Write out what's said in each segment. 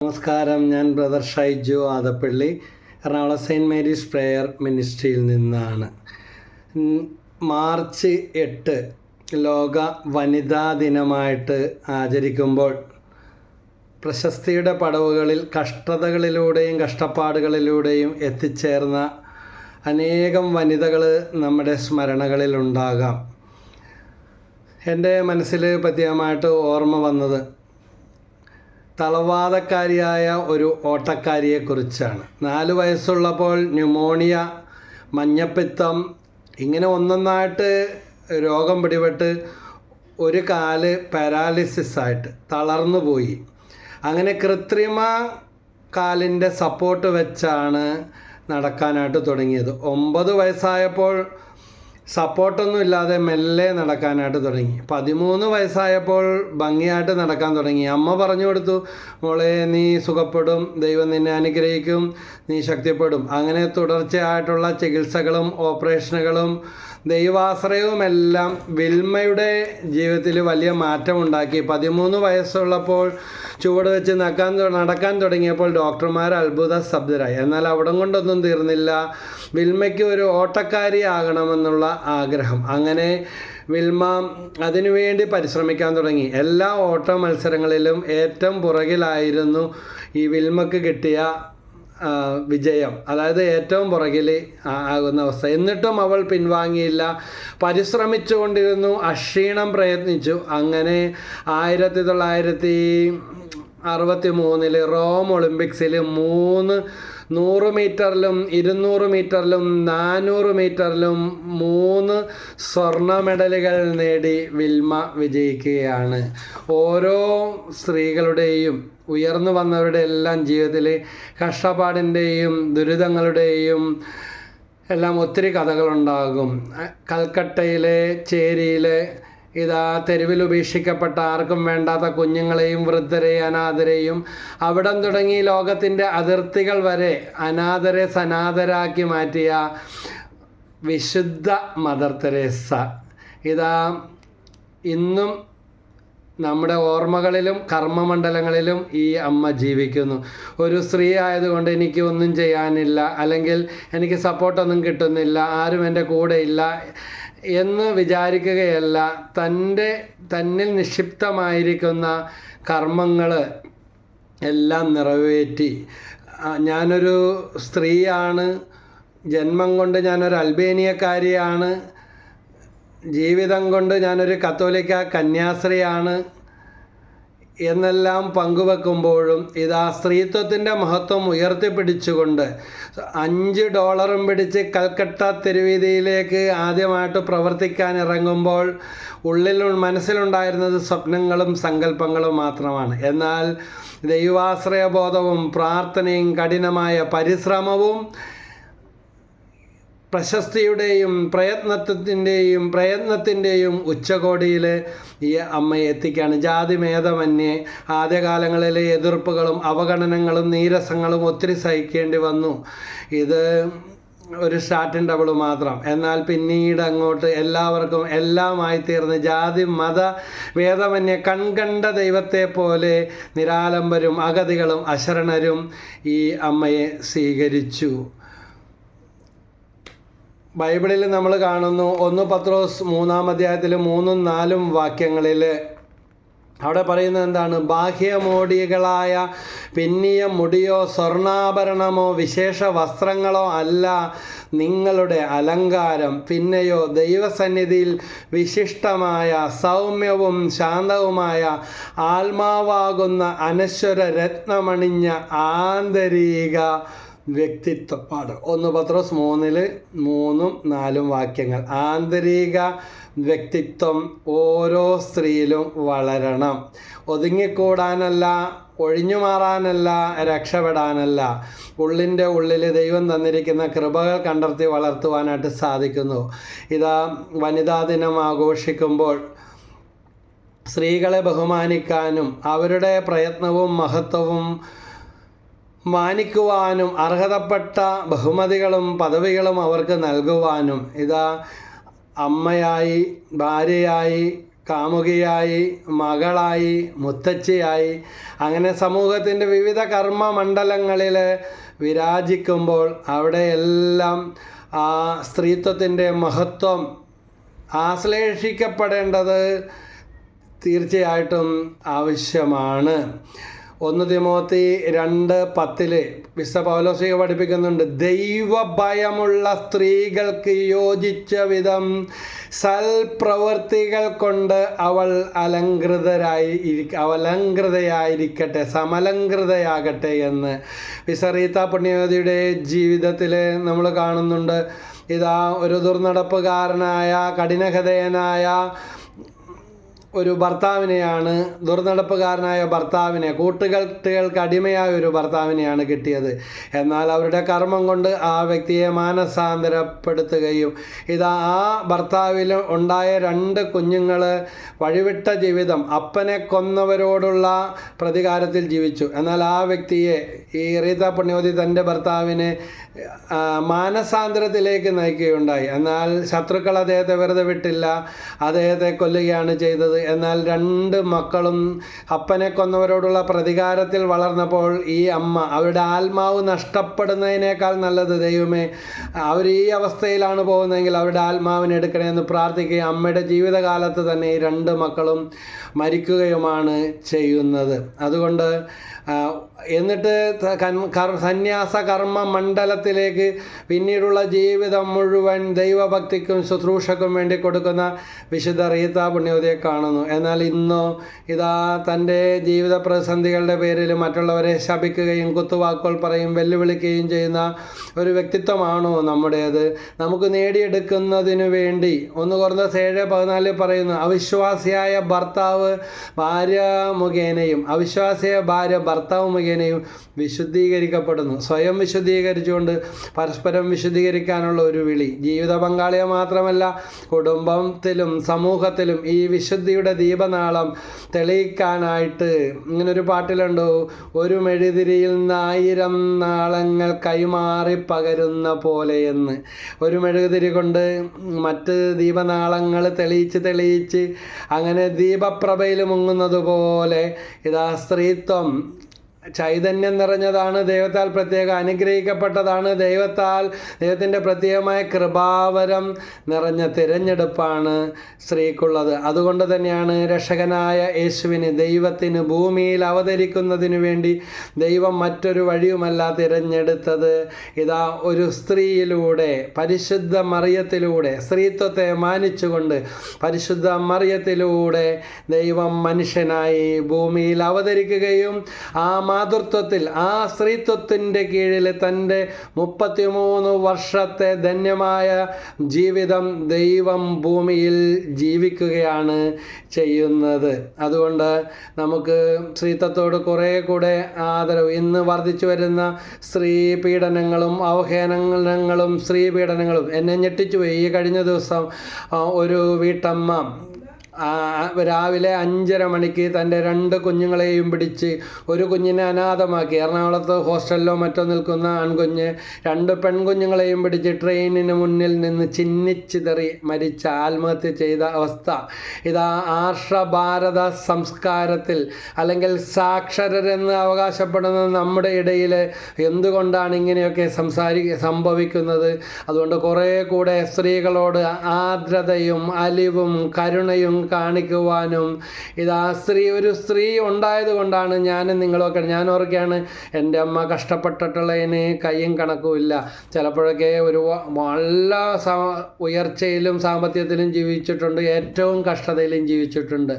നമസ്കാരം ഞാൻ brother Shaiju Adappally Ernakulam saint Mary's prayer മിനിസ്ട്രിയിൽ നിന്നാണ്. മാർച്ച് എട്ട് ലോക വനിതാ ദിനമായിട്ട് ആചരിക്കുമ്പോൾ പ്രശസ്തിയുടെ പടവുകളിൽ കഷ്ടതകളിലൂടെയും കഷ്ടപ്പാടുകളിലൂടെയും എത്തിച്ചേർന്ന അനേകം വനിതകൾ നമ്മുടെ സ്മരണകളിലുണ്ടാകാം. എന്റെ മനസ്സിൽ പ്രത്യേകമായിട്ട് ഓർമ്മ വന്നത് തളവാതക്കാരിയായ ഒരു ഓട്ടക്കാരിയെക്കുറിച്ചാണ്. നാല് വയസ്സുള്ളപ്പോൾ ന്യൂമോണിയ മഞ്ഞപ്പിത്തം ഇങ്ങനെ ഒന്നൊന്നായിട്ട് രോഗം പിടിപെട്ട് ഒരു കാൽ പാരാലിസിസ് ആയിട്ട് തളർന്നു പോയി. അങ്ങനെ കൃത്രിമ കാലിന്റെ സപ്പോർട്ട് വെച്ചാണ് നടക്കാനായിട്ട് തുടങ്ങിയത്. ഒമ്പത് വയസ്സായപ്പോൾ സപ്പോർട്ടൊന്നും ഇല്ലാതെ മെല്ലെ നടക്കാനായിട്ട് തുടങ്ങി. പതിമൂന്ന് വയസ്സായപ്പോൾ ഭംഗിയായിട്ട് നടക്കാൻ തുടങ്ങി. അമ്മ പറഞ്ഞു കൊടുത്തു മോളെ നീ സുഖപ്പെടും. ദൈവം നിന്നെ അനുഗ്രഹിക്കും. നീ ശക്തിപ്പെടും. അങ്ങനെ തുടർച്ചയായിട്ടുള്ള ചികിത്സകളും ഓപ്പറേഷനുകളും ദൈവാശ്രയവുമെല്ലാം വിൽമയുടെ ജീവിതത്തിൽ വലിയ മാറ്റമുണ്ടാക്കി. പതിമൂന്ന് വയസ്സുള്ളപ്പോൾ ചുവട് വെച്ച് നടക്കാൻ നടക്കാൻ തുടങ്ങിയപ്പോൾ ഡോക്ടർമാർ അത്ഭുത സ്തബ്ധരായി എന്നാൽ അവിടം കൊണ്ടൊന്നും തീർന്നില്ല. വിൽമയ്ക്ക് ഒരു ഓട്ടക്കാരി ആകണമെന്നുള്ള ആഗ്രഹം. അങ്ങനെ വിൽമ അതിനുവേണ്ടി പരിശ്രമിക്കാൻ തുടങ്ങി. എല്ലാ ഓട്ട മത്സരങ്ങളിലും ഏറ്റവും പുറകിലായിരുന്നു ഈ വിൽമയ്ക്ക് കിട്ടിയ വിജയം അതായത് ഏറ്റവും പുറകിൽ ആകുന്ന അവസ്ഥ. എന്നിട്ടും അവൾ പിൻവാങ്ങിയില്ല. പരിശ്രമിച്ചുകൊണ്ടിരുന്നു. അക്ഷീണം പ്രയത്നിച്ചു. അങ്ങനെ ആയിരത്തി തൊള്ളായിരത്തി അറുപത്തി മൂന്നിൽ റോം ഒളിമ്പിക്സിൽ മൂന്ന് നൂറ് മീറ്ററിലും ഇരുന്നൂറ് മീറ്ററിലും നാനൂറ് മീറ്ററിലും മൂന്ന് സ്വർണ മെഡലുകൾ നേടി വിൽമ വിജയിക്കുകയാണ്. ഓരോ സ്ത്രീകളുടെയും ഉയർന്നു വന്നവരുടെ എല്ലാം ജീവിതത്തിൽ കഷ്ടപ്പാടിന്റെയും ദുരിതങ്ങളുടെയും എല്ലാം ഒത്തിരി കഥകളുണ്ടാകും. കൽക്കട്ടയിലെ ചേരിയിലെ ഇതാ തെരുവിൽ ഉപേക്ഷിക്കപ്പെട്ട ആർക്കും വേണ്ടാത്ത കുഞ്ഞുങ്ങളെയും വൃദ്ധരെയും അനാഥരെയും. അവിടം തുടങ്ങി ലോകത്തിന്റെ അതിർത്തികൾ വരെ അനാഥരെ സനാഥരാക്കി മാറ്റിയ വിശുദ്ധ മദർ തെരേസ. ഇതാ ഇന്നും നമ്മുടെ ഓർമ്മകളിലും കർമ്മമണ്ഡലങ്ങളിലും ഈ അമ്മ ജീവിക്കുന്നു. ഒരു സ്ത്രീ ആയതുകൊണ്ട് എനിക്ക് ഒന്നും ചെയ്യാനില്ല. അല്ലെങ്കിൽ എനിക്ക് സപ്പോർട്ടൊന്നും കിട്ടുന്നില്ല. ആരും എന്റെ കൂടെ ഇല്ല എന്ന് വിചാരിക്കുകയല്ല. തന്റെ തന്നിൽ നിക്ഷിപ്തമായിരിക്കുന്ന കർമ്മങ്ങൾ എല്ലാം നിറവേറ്റി. ഞാനൊരു സ്ത്രീയാണ്. ജന്മം കൊണ്ട് ഞാനൊരു അൽബേനിയക്കാരിയാണ്. ജീവിതം കൊണ്ട് ഞാനൊരു കത്തോലിക്ക കന്യാസ്ത്രീയാണ് എന്നെല്ലാം പങ്കുവെക്കുമ്പോഴും ഇത് ആ സ്ത്രീത്വത്തിന്റെ മഹത്വം ഉയർത്തിപ്പിടിച്ചുകൊണ്ട് അഞ്ച് ഡോളറും പിടിച്ച് കൽക്കട്ട തെരുവീതിയിലേക്ക് ആദ്യമായിട്ട് പ്രവർത്തിക്കാൻ ഇറങ്ങുമ്പോൾ ഉള്ളിൽ മനസ്സിലുണ്ടായിരുന്നത് സ്വപ്നങ്ങളും സങ്കല്പങ്ങളും മാത്രമാണ്. എന്നാൽ ദൈവാശ്രയബോധവും പ്രാർത്ഥനയും കഠിനമായ പരിശ്രമവും പ്രശസ്തിയുടെയും പ്രയത്നത്തിന്റെയും പ്രയത്നത്തിന്റെയും ഉച്ചകോടിയിൽ ഈ അമ്മയെ എത്തിക്കുകയാണ്. ജാതിമേധമന്യേ ആദ്യകാലങ്ങളിലെ എതിർപ്പുകളും അവഗണനകളും നീരസങ്ങളും ഒത്തിരി സഹിക്കേണ്ടി വന്നു. ഇത് ഒരു സ്റ്റാർട്ടിൻ ഡബിൾ മാത്രം. എന്നാൽ പിന്നീട് അങ്ങോട്ട് എല്ലാവർക്കും എല്ലാമായി തീർന്ന് ജാതി മത വേദമന്യ കൺകണ്ട ദൈവത്തെ പോലെ നിരാലംബരും അഗതികളും അശരണരും ഈ അമ്മയെ സ്വീകരിച്ചു. ബൈബിളിൽ നമ്മൾ കാണുന്നു ഒന്ന് പത്രോസ് മൂന്നാം അധ്യായത്തിൽ മൂന്നും നാലും വാക്യങ്ങളിൽ അവിടെ പറയുന്നത് എന്താണ്? ബാഹ്യമോടികളായ പിന്നിയ മുടിയോ സ്വർണാഭരണമോ വിശേഷ വസ്ത്രങ്ങളോ അല്ല നിങ്ങളുടെ അലങ്കാരം. പിന്നെയോ ദൈവസന്നിധിയിൽ വിശിഷ്ടമായ സൗമ്യവും ശാന്തവുമായ ആത്മാവാകുന്ന അനശ്വര രത്നമണിഞ്ഞ ആന്തരിക വ്യക്തിത്വപ്പാട്. ഒന്ന് പത്രോസ് മൂന്നിൽ മൂന്നും നാലും വാക്യങ്ങൾ. ആന്തരിക വ്യക്തിത്വം ഓരോ സ്ത്രീയിലും വളരണം. ഒതുങ്ങിക്കൂടാനല്ല ഒഴിഞ്ഞു മാറാനല്ല രക്ഷപ്പെടാനല്ല. ഉള്ളിന്റെ ഉള്ളിൽ ദൈവം തന്നിരിക്കുന്ന കൃപകൾ കണ്ടെത്തി വളർത്തുവാനായിട്ട് സാധിക്കുന്നു. ഇതാ വനിതാ ദിനം ആഘോഷിക്കുമ്പോൾ സ്ത്രീകളെ ബഹുമാനിക്കാനും അവരുടെ പ്രയത്നവും മഹത്വവും മാനിക്കുവാനും അർഹതപ്പെട്ട ബഹുമതികളും പദവികളും അവർക്ക് നൽകുവാനും ഇതാ അമ്മയായി ഭാര്യയായി കാമുകിയായി മകളായി മുത്തച്ഛയായി. അങ്ങനെ സമൂഹത്തിന്റെ വിവിധ കർമ്മ മണ്ഡലങ്ങളിൽ വിരാജിക്കുമ്പോൾ അവിടെയെല്ലാം ആ സ്ത്രീത്വത്തിന്റെ മഹത്വം ആശ്ലേഷിക്കപ്പെടേണ്ടത് തീർച്ചയായിട്ടും ആവശ്യമാണ്. ഒന്ന് തിമോത്തി രണ്ട് പത്തിൽ. വിശ്വ പൗലോസിക പഠിപ്പിക്കുന്നുണ്ട്. ദൈവഭയമുള്ള സ്ത്രീകൾക്ക് യോജിച്ച വിധം സൽപ്രവൃത്തികൾ കൊണ്ട് അവൾ അലങ്കൃതരായി അവലങ്കൃതയായിരിക്കട്ടെ സമലങ്കൃതയാകട്ടെ എന്ന്. വിസറീത്ത പുണ്യവതിയുടെ ജീവിതത്തിൽ നമ്മൾ കാണുന്നുണ്ട്. ഇതാ ഒരു ദുർനടപ്പുകാരനായ കഠിനഹൃദയനായ ഒരു ഭർത്താവിനെയാണ് ദുർനടപ്പുകാരനായ ഭർത്താവിനെ കൂട്ടുകെട്ടുകൾക്ക് അടിമയായ ഒരു ഭർത്താവിനെയാണ് കിട്ടിയത്. എന്നാൽ അവരുടെ കർമ്മം കൊണ്ട് ആ വ്യക്തിയെ മാനസാന്തരപ്പെടുത്തുകയും ഇതാ ആ ഭർത്താവിൽ ഉണ്ടായ രണ്ട് കുഞ്ഞുങ്ങൾ വഴിവിട്ട ജീവിതം അപ്പനെ കൊന്നവരോടുള്ള പ്രതികാരത്തിൽ ജീവിച്ചു. എന്നാൽ ആ വ്യക്തിയെ ഈ റീത പുണ്യവതി തന്റെ ഭർത്താവിനെ മാനസാന്തരത്തിലേക്ക് നയിക്കുകയുണ്ടായി. എന്നാൽ ശത്രുക്കൾ അദ്ദേഹത്തെ വെറുതെ വിട്ടില്ല അദ്ദേഹത്തെ കൊല്ലുകയാണ് ചെയ്തത്. എന്നാൽ രണ്ട് മക്കളും അപ്പനെ കൊന്നവരോടുള്ള പ്രതികാരത്തിൽ വളർന്നപ്പോൾ ഈ അമ്മ അവരുടെ ആത്മാവ് നഷ്ടപ്പെടുന്നതിനേക്കാൾ നല്ലത് ദൈവമേ അവർ ഈ അവസ്ഥയിലാണ് പോകുന്നതെങ്കിൽ അവരുടെ ആത്മാവിനെ എടുക്കണേ എന്ന് പ്രാർത്ഥിക്കുകയും അമ്മയുടെ ജീവിതകാലത്ത് തന്നെ ഈ രണ്ട് മക്കളും മരിക്കുകയുമാണ് ചെയ്യുന്നത്. അതുകൊണ്ട് എന്നിട്ട് സന്യാസ കർമ്മ മണ്ഡലത്തിലേക്ക് പിന്നീടുള്ള ജീവിതം മുഴുവൻ ദൈവഭക്തിക്കും ശുശ്രൂഷക്കും വേണ്ടി കൊടുക്കുന്ന വിശുദ്ധ റീത്ത പുണ്യവതിയെ കാണുന്നു. എന്നാൽ ഇന്നോ ഇതാ തന്റെ ജീവിത പ്രതിസന്ധികളുടെ പേരിൽ മറ്റുള്ളവരെ ശപിക്കുകയും കുത്തുവാക്കുകൾ പറയും വെല്ലുവിളിക്കുകയും ചെയ്യുന്ന ഒരു വ്യക്തിത്വമാണോ നമ്മുടേത്? നമുക്ക് നേടിയെടുക്കുന്നതിന് വേണ്ടി ഒന്ന് കുറഞ്ഞ ഏഴ് പതിനാലിൽ പറയുന്നു അവിശ്വാസിയായ ഭർത്താവ് ഭാര്യ മുഖേനയും അവിശ്വാസിയായ ഭാര്യ ഭർത്താവ് മുഖേനയും വിശുദ്ധീകരിക്കപ്പെടുന്നു. സ്വയം വിശുദ്ധീകരിച്ചുകൊണ്ട് പരസ്പരം വിശുദ്ധീകരിക്കാനുള്ള ഒരു വിളി. ജീവിത പങ്കാളിയെ മാത്രമല്ല കുടുംബത്തിലും സമൂഹത്തിലും ഈ വിശുദ്ധിയുടെ ദീപനാളം തെളിയിക്കാനായിട്ട് ഇങ്ങനൊരു പാട്ടിലുണ്ടോ. ഒരു മെഴുതിരിയിൽ നിന്ന് ആയിരം നാളങ്ങൾ കൈമാറി പകരുന്ന പോലെയെന്ന് ഒരു മെഴുകുതിരി കൊണ്ട് മറ്റ് ദീപനാളങ്ങൾ തെളിയിച്ച് തെളിയിച്ച് അങ്ങനെ ദീപപ്രഭയിൽ മുങ്ങുന്നത് പോലെ ഇതാ സ്ത്രീത്വം ചൈതന്യം നിറഞ്ഞതാണ് ദൈവത്താൽ പ്രത്യേക അനുഗ്രഹിക്കപ്പെട്ടതാണ് ദൈവത്താൽ. ദൈവത്തിന്റെ പ്രത്യേകമായ കൃപാവരം നിറഞ്ഞ തിരഞ്ഞെടുപ്പാണ് സ്ത്രീക്കുള്ളത്. അതുകൊണ്ട് തന്നെയാണ് രക്ഷകനായ യേശുവിന് ദൈവത്തിന് ഭൂമിയിൽ അവതരിക്കുന്നതിനു വേണ്ടി ദൈവം മറ്റൊരു വഴിയുമല്ല തിരഞ്ഞെടുത്തത്. ഇതാ ഒരു സ്ത്രീയിലൂടെ പരിശുദ്ധ മറിയത്തിലൂടെ സ്ത്രീത്വത്തെ മാനിച്ചുകൊണ്ട് പരിശുദ്ധ മറിയത്തിലൂടെ ദൈവം മനുഷ്യനായി ഭൂമിയിൽ അവതരിക്കുകയും ആ മാതൃത്വത്തിൽ ആ സ്ത്രീത്വത്തിന്റെ കീഴിൽ തന്റെ മുപ്പത്തിമൂന്ന് വർഷത്തെ ധന്യമായ ജീവിതം ദൈവം ഭൂമിയിൽ ജീവിക്കുകയാണ് ചെയ്യുന്നത്. അതുകൊണ്ട് നമുക്ക് സ്ത്രീത്വത്തോട് കുറേ കൂടെ ആദരവ്. ഇന്ന് വർദ്ധിച്ചു വരുന്ന സ്ത്രീ പീഡനങ്ങളും അവഹേനങ്ങളും സ്ത്രീ പീഡനങ്ങളും എന്നെ ഞെട്ടിച്ചു പോയി. ഈ കഴിഞ്ഞ ദിവസം ഒരു വീട്ടമ്മ രാവിലെ അഞ്ചര മണിക്ക് തന്റെ രണ്ട് കുഞ്ഞുങ്ങളെയും പിടിച്ച് ഒരു കുഞ്ഞിനെ അനാഥമാക്കി. എറണാകുളത്ത് ഹോസ്റ്റലിലോ മറ്റോ നിൽക്കുന്ന ആൺകുഞ്ഞ് രണ്ട് പെൺകുഞ്ഞുങ്ങളെയും പിടിച്ച് ട്രെയിനിന് മുന്നിൽ നിന്ന് ചിന്നിച്ചിതറി മരിച്ച ആത്മഹത്യ ചെയ്ത അവസ്ഥ. ഇതാ ആർഷഭാരത സംസ്കാരത്തിൽ അല്ലെങ്കിൽ സാക്ഷരരെന്ന് അവകാശപ്പെടുന്ന നമ്മുടെ ഇടയിൽ എന്തുകൊണ്ടാണ് ഇങ്ങനെയൊക്കെ സംസാരി സംഭവിക്കുന്നത്? അതുകൊണ്ട് കുറേ കൂടെ സ്ത്രീകളോട് ആർദ്രതയും അലിവും കരുണയും കാണിക്കുവാനും ഇതാ സ്ത്രീ ഒരു സ്ത്രീ ഉണ്ടായത് കൊണ്ടാണ് ഞാനും നിങ്ങളൊക്കെ ഞാൻ ഓർക്കുകയാണ് എന്റെ അമ്മ കഷ്ടപ്പെട്ടിട്ടുള്ളതിന് കയ്യും കണക്കുമില്ല ചിലപ്പോഴൊക്കെ ഒരു നല്ല ഉയർച്ചയിലും സാമ്പത്തികത്തിലും ജീവിച്ചിട്ടുണ്ട് ഏറ്റവും കഷ്ടതയിലും ജീവിച്ചിട്ടുണ്ട്.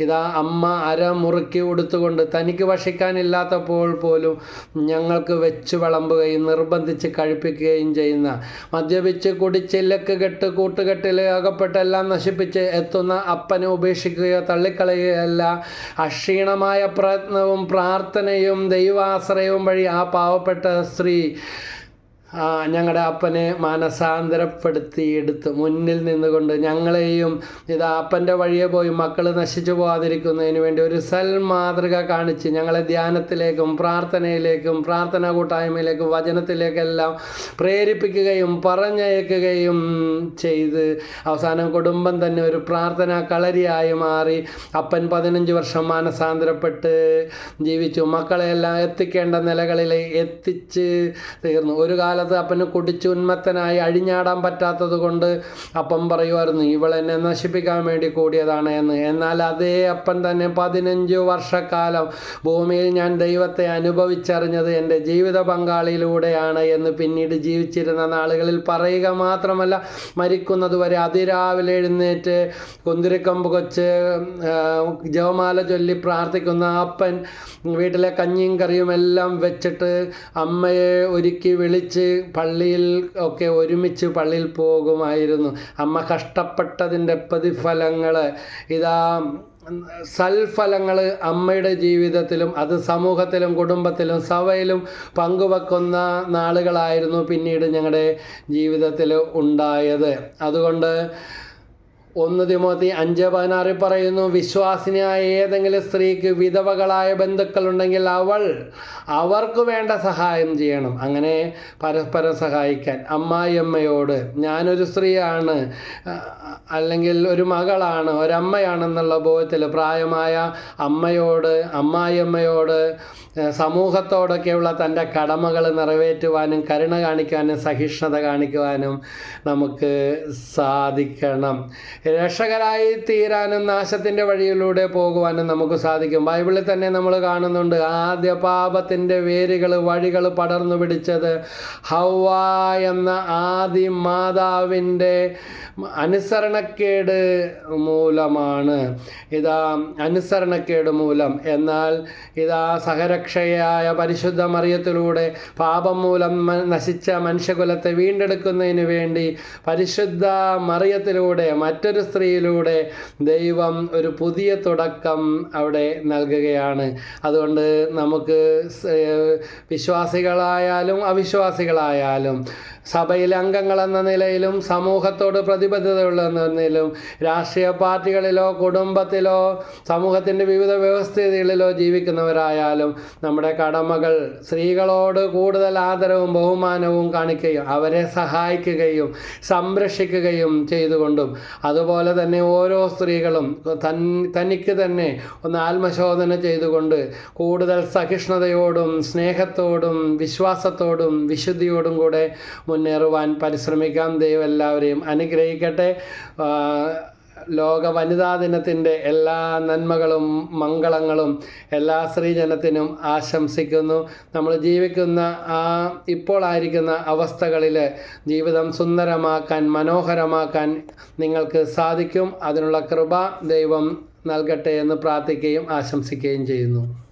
ഇതാ അമ്മ അര മുറുക്കി ഉടുത്തുകൊണ്ട് തനിക്ക് ഭക്ഷിക്കാനില്ലാത്തപ്പോൾ പോലും ഞങ്ങൾക്ക് വെച്ച് വിളമ്പുകയും നിർബന്ധിച്ച് കഴിപ്പിക്കുകയും ചെയ്യുന്ന മദ്യപിച്ച് കുടിച്ചില്ലക്ക് കെട്ട് കൂട്ടുകെട്ടിൽ അകപ്പെട്ട് എല്ലാം നശിപ്പിച്ച് എത്തുന്ന അപ്പനെ ഉപേക്ഷിക്കുകയോ തള്ളിക്കളയുകയല്ല. അക്ഷീണമായ പ്രയത്നവും പ്രാർത്ഥനയും ദൈവാശ്രയവും വഴി ആ പാവപ്പെട്ട സ്ത്രീ ഞങ്ങളുടെ അപ്പനെ മാനസാന്തരപ്പെടുത്തി എടുത്ത് മുന്നിൽ നിന്നുകൊണ്ട് ഞങ്ങളെയും ഇത് അപ്പന്റെ വഴിയെ പോയി മക്കൾ നശിച്ചു പോകാതിരിക്കുന്നതിന് വേണ്ടി ഒരു സൽ മാതൃക കാണിച്ച് ഞങ്ങളെ ധ്യാനത്തിലേക്കും പ്രാർത്ഥനയിലേക്കും പ്രാർത്ഥനാ കൂട്ടായ്മയിലേക്കും വചനത്തിലേക്കെല്ലാം പ്രേരിപ്പിക്കുകയും പറഞ്ഞയക്കുകയും ചെയ്ത് അവസാനം കുടുംബം തന്നെ ഒരു പ്രാർത്ഥനാ കളരിയായി മാറി അപ്പൻ പതിനഞ്ച് വർഷം മാനസാന്തരപ്പെട്ട് ജീവിച്ചു. മക്കളെല്ലാം എത്തിക്കേണ്ട നിലകളിൽ എത്തിച്ച് തീർന്നു. ഒരു കാലത്ത് അപ്പന് കുടിച്ച് ഉന്മത്തനായി അഴിഞ്ഞാടാൻ പറ്റാത്തത് കൊണ്ട് അപ്പം പറയുമായിരുന്നു ഇവളെന്നെ നശിപ്പിക്കാൻ വേണ്ടി കൂടിയതാണ് എന്ന്. എന്നാൽ അതേ അപ്പൻ തന്നെ പതിനഞ്ച് വർഷക്കാലം ഭൂമിയിൽ ഞാൻ ദൈവത്തെ അനുഭവിച്ചറിഞ്ഞത് എന്റെ ജീവിത പങ്കാളിയിലൂടെയാണ് എന്ന് പിന്നീട് ജീവിച്ചിരുന്ന നാളുകളിൽ പറയുക മാത്രമല്ല മരിക്കുന്നതുവരെ അതിരാവിലെ എഴുന്നേറ്റ് കുന്തിരിക്കമ്പ് കൊച്ച് ജവമാല ചൊല്ലി പ്രാർത്ഥിക്കുന്ന അപ്പൻ വീട്ടിലെ കഞ്ഞിയും കറിയും എല്ലാം വെച്ചിട്ട് അമ്മയെ ഒരുക്കി വിളിച്ച് പള്ളിയിൽ ഒക്കെ ഒരുമിച്ച് പള്ളിയിൽ പോകുമായിരുന്നു. അമ്മ കഷ്ടപ്പെട്ടതിന്റെ പ്രതിഫലങ്ങൾ ഇതാ സൽഫലങ്ങൾ അമ്മയുടെ ജീവിതത്തിലും അത് സമൂഹത്തിലും കുടുംബത്തിലും സഭയിലും പങ്കുവെക്കുന്ന നാളുകളായിരുന്നു പിന്നീട് ഞങ്ങളുടെ ജീവിതത്തിൽ ഉണ്ടായത്. അതുകൊണ്ട് ഒന്ന് തിമോത്തി അഞ്ച് പതിനാറിൽ പറയുന്നു വിശ്വാസിനിയായ ഏതെങ്കിലും സ്ത്രീക്ക് വിധവകളായ ബന്ധുക്കളുണ്ടെങ്കിൽ അവൾ അവർക്ക് വേണ്ട സഹായം ചെയ്യണം. അങ്ങനെ പരസ്പരം സഹായിക്കാൻ. അമ്മായിയമ്മയോട് ഞാനൊരു സ്ത്രീയാണ് അല്ലെങ്കിൽ ഒരു മകളാണ് ഒരമ്മയാണെന്നുള്ള ബോധത്തിൽ പ്രായമായ അമ്മയോട് അമ്മായിയമ്മയോട് സമൂഹത്തോടൊക്കെയുള്ള തന്റെ കടമകൾ നിറവേറ്റുവാനും കരുണ കാണിക്കാനും സഹിഷ്ണുത കാണിക്കുവാനും നമുക്ക് സാധിക്കണം. രക്ഷകരായി തീരാനും നാശത്തിന്റെ വഴിയിലൂടെ പോകുവാനും നമുക്ക് സാധിക്കും. ബൈബിളിൽ തന്നെ നമ്മൾ കാണുന്നുണ്ട് ആദ്യ പാപത്തിന്റെ വേരുകൾ വഴികൾ പടർന്നു പിടിച്ചത് ഹവ എന്ന ആദി മാതാവിന്റെ അനുസരണക്കേട് മൂലമാണ്. ഇതാ അനുസരണക്കേട് മൂലം. എന്നാൽ ഇതാ സഹരക്ഷയായ പരിശുദ്ധ മറിയത്തിലൂടെ പാപം മൂലം നശിച്ച മനുഷ്യകുലത്തെ വീണ്ടെടുക്കുന്നതിന് വേണ്ടി പരിശുദ്ധ മറിയത്തിലൂടെ മറ്റൊരു സ്ത്രീയിലൂടെ ദൈവം ഒരു പുതിയ തുടക്കം അവിടെ നൽകുകയാണ്. അതുകൊണ്ട് നമുക്ക് വിശ്വാസികളായാലും അവിശ്വാസികളായാലും സഭയിലെ അംഗങ്ങൾ എന്ന നിലയിലും സമൂഹത്തോട് പ്രതിബദ്ധതയുള്ള നിലയിലും രാഷ്ട്രീയ പാർട്ടികളിലോ കുടുംബത്തിലോ സമൂഹത്തിന്റെ വിവിധ വ്യവസ്ഥിതികളിലോ ജീവിക്കുന്നവരായാലും നമ്മുടെ കടമകൾ സ്ത്രീകളോട് കൂടുതൽ ആദരവും ബഹുമാനവും കാണിക്കുകയും അവരെ സഹായിക്കുകയും സംരക്ഷിക്കുകയും ചെയ്തുകൊണ്ടും അതുപോലെ തന്നെ ഓരോ സ്ത്രീകളും തൻ തനിക്ക് തന്നെ ഒന്ന് ആത്മശോധന ചെയ്തുകൊണ്ട് കൂടുതൽ സഹിഷ്ണുതയോടും സ്നേഹത്തോടും വിശ്വാസത്തോടും വിശുദ്ധിയോടും കൂടെ മുന്നേറുവാൻ പരിശ്രമിക്കാം. ദൈവം എല്ലാവരെയും അനുഗ്രഹിക്കട്ടെ ലോക വനിതാ ദിനത്തിന്റെ എല്ലാ നന്മകളും മംഗളങ്ങളും എല്ലാ സ്ത്രീജനത്തിനും ആശംസിക്കുന്നു. നമ്മൾ ജീവിക്കുന്ന ആ ഇപ്പോൾ ആയിരിക്കുന്ന അവസ്ഥകളിൽ ജീവിതം സുന്ദരമാക്കാൻ മനോഹരമാക്കാൻ നിങ്ങൾക്ക് സാധിക്കും. അതിനുള്ള കൃപ ദൈവം നൽകട്ടെ എന്ന് പ്രാർത്ഥിക്കുകയും ആശംസിക്കുകയും ചെയ്യുന്നു.